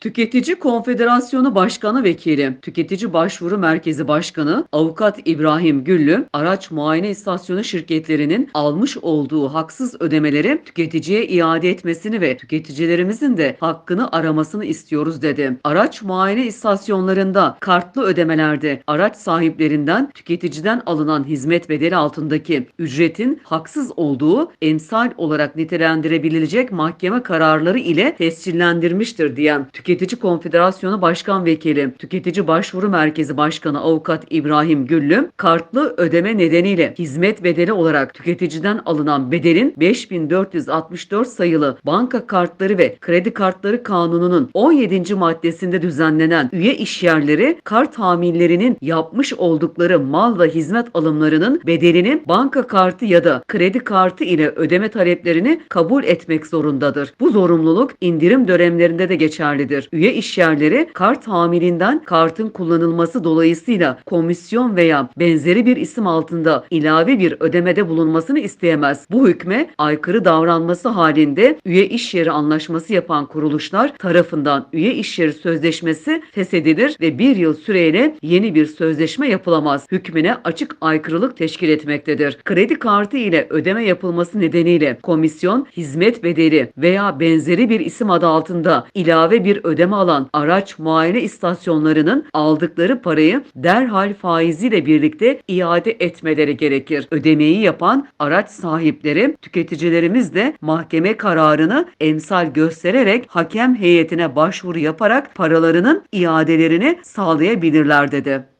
Tüketici Konfederasyonu Başkanı Vekili, Tüketici Başvuru Merkezi Başkanı Avukat İbrahim Güllü, araç muayene istasyonu şirketlerinin almış olduğu haksız ödemeleri tüketiciye iade etmesini ve tüketicilerimizin de hakkını aramasını istiyoruz dedi. Araç muayene istasyonlarında kartlı ödemelerde araç sahiplerinden tüketiciden alınan hizmet bedeli altındaki ücretin haksız olduğu emsal olarak nitelendirebilecek mahkeme kararları ile tescillendirmiştir diyen Tüketici Konfederasyonu Başkan Vekili, Tüketici Başvuru Merkezi Başkanı Avukat İbrahim Güllü, kartlı ödeme nedeniyle hizmet bedeli olarak tüketiciden alınan bedelin 5464 sayılı banka kartları ve kredi kartları kanununun 17. maddesinde düzenlenen üye işyerleri kart hamillerinin yapmış oldukları mal ve hizmet alımlarının bedelini banka kartı ya da kredi kartı ile ödeme taleplerini kabul etmek zorundadır. Bu zorunluluk indirim dönemlerinde de geçerlidir. Üye işyerleri kart hamilinden kartın kullanılması dolayısıyla komisyon veya benzeri bir isim altında ilave bir ödemede bulunmasını isteyemez. Bu hükme aykırı davranması halinde üye işyeri anlaşması yapan kuruluşlar tarafından üye işyeri sözleşmesi feshedilir ve bir yıl süreyle yeni bir sözleşme yapılamaz. Hükmüne açık aykırılık teşkil etmektedir. Kredi kartı ile ödeme yapılması nedeniyle komisyon, hizmet bedeli veya benzeri bir isim adı altında ilave bir ödeme alan araç muayene istasyonlarının aldıkları parayı derhal faiziyle birlikte iade etmeleri gerekir. Ödemeyi yapan araç sahipleri, tüketicilerimiz de mahkeme kararını emsal göstererek hakem heyetine başvuru yaparak paralarının iadelerini sağlayabilirler dedi.